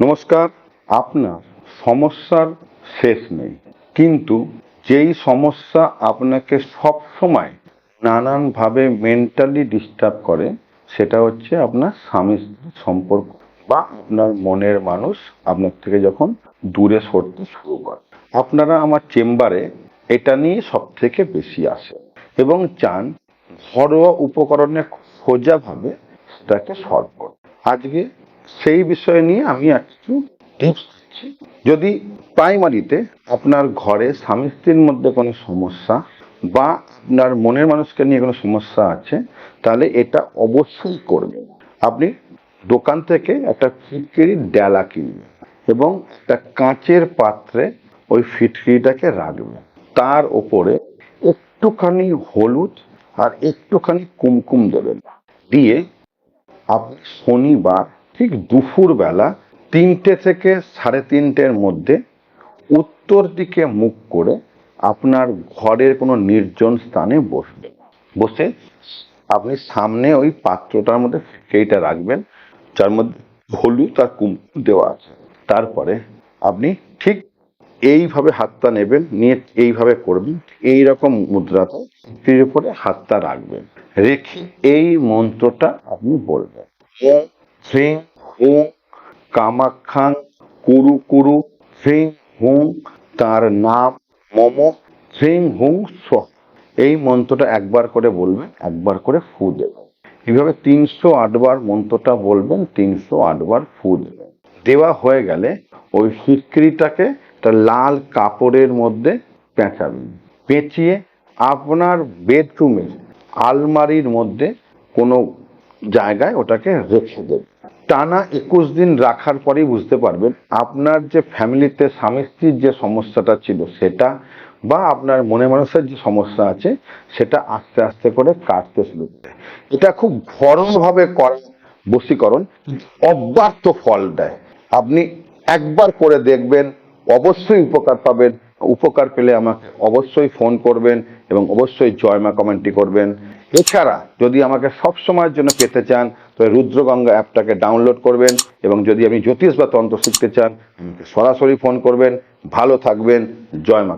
নমস্কার, আপনার সমস্যার শেষ নেই। কিন্তু যেই সমস্যা আপনাকে সব সময় নানানভাবে মেন্টালি ডিস্টার্ব করে, সেটা হচ্ছে আপনার স্বামী স্ত্রীর সম্পর্ক বা আপনার মনের মানুষ আপনার থেকে যখন দূরে সরতে শুরু করে। আপনারা আমার চেম্বারে এটা নিয়ে সব থেকে বেশি আসে এবং চান ঘরোয়া উপকরণে সোজাভাবে সেটাকে সলভ করতে। আজকে সেই বিষয় নিয়ে আমি একটু টিপস দিচ্ছি। যদি প্রাইমারিতে আপনার ঘরে স্বামী স্ত্রীর মধ্যে কোনো সমস্যা বা আপনার মনের মানুষকে নিয়ে কোনো সমস্যা আছে, তাহলে এটা অবশ্যই করবেন। আপনি দোকান থেকে একটা ফিটকিরির ডেলা কিনবেন এবং একটা কাঁচের পাত্রে ওই ফিটকিরিটাকে রাখবেন। তার ওপরে একটুখানি হলুদ আর একটুখানি কুমকুম দেবেন। দিয়ে আপনি শনিবার ঠিক দুপুর বেলা তিনটে থেকে সাড়ে তিনটের মধ্যে উত্তর দিকে মুখ করে আপনার ঘরের কোনো নির্জন স্থানে বসবেন বসে আপনি সামনে ওই পাত্রটার মধ্যে সেইটা রাখবেন, যার মধ্যে হলুদ আর কুমকুম দেওয়া আছে। তারপরে আপনি ঠিক এইভাবে হাতটা নেবেন, নিয়ে এইভাবে করবেন এই রকম মুদ্রাতে স্ত্রীর উপরে হাতটা রাখবেন। রেখে এই মন্ত্রটা আপনি বলবেন। শ্রীং হুং কামাখ্যাং কুরু কুরু শ্রীং হুং, তার নাম মম শ্রীং হুং স্ব। এই মন্ত্রটা একবার করে বলবেন, একবার করে ফু দেবেন। এইভাবে তিনশো আটবার মন্ত্রটা বলবেন, তিনশো আটবার ফু দেবেন। দেওয়া হয়ে গেলে ওই সিটকিরিটাকে একটা লাল কাপড়ের মধ্যে পেঁচাবেন। পেঁচিয়ে আপনার বেডরুমের আলমারির মধ্যে কোনো জায়গায় ওটাকে রেখে দেবেন। টানা একুশ দিন রাখার পরেই বুঝতে পারবেন আপনার যে ফ্যামিলিতে স্বামী স্ত্রীর যে সমস্যাটা ছিল সেটা বা আপনার মনে মানুষের যে সমস্যা আছে সেটা আস্তে আস্তে করে কাটতে শুরু করে। এটা খুব ঘরোয়াভাবে করা বশীকরণ অব্যর্থ ফল দেয়। আপনি একবার করে দেখবেন, অবশ্যই উপকার পাবেন। উপকার পেলে আমাকে অবশ্যই ফোন করবেন। এবং অবশ্যই জয়মা কমেন্টটি করবেন। এছাড়া যদি আমাকে সব সময়ের জন্য পেতে চান তবে রুদ্রগঙ্গা অ্যাপটাকে ডাউনলোড করবেন এবং যদি আপনি জ্যোতিষ বা তন্ত্র শিখতে চান, আমাকে সরাসরি ফোন করবেন। ভালো থাকবেন। জয় মা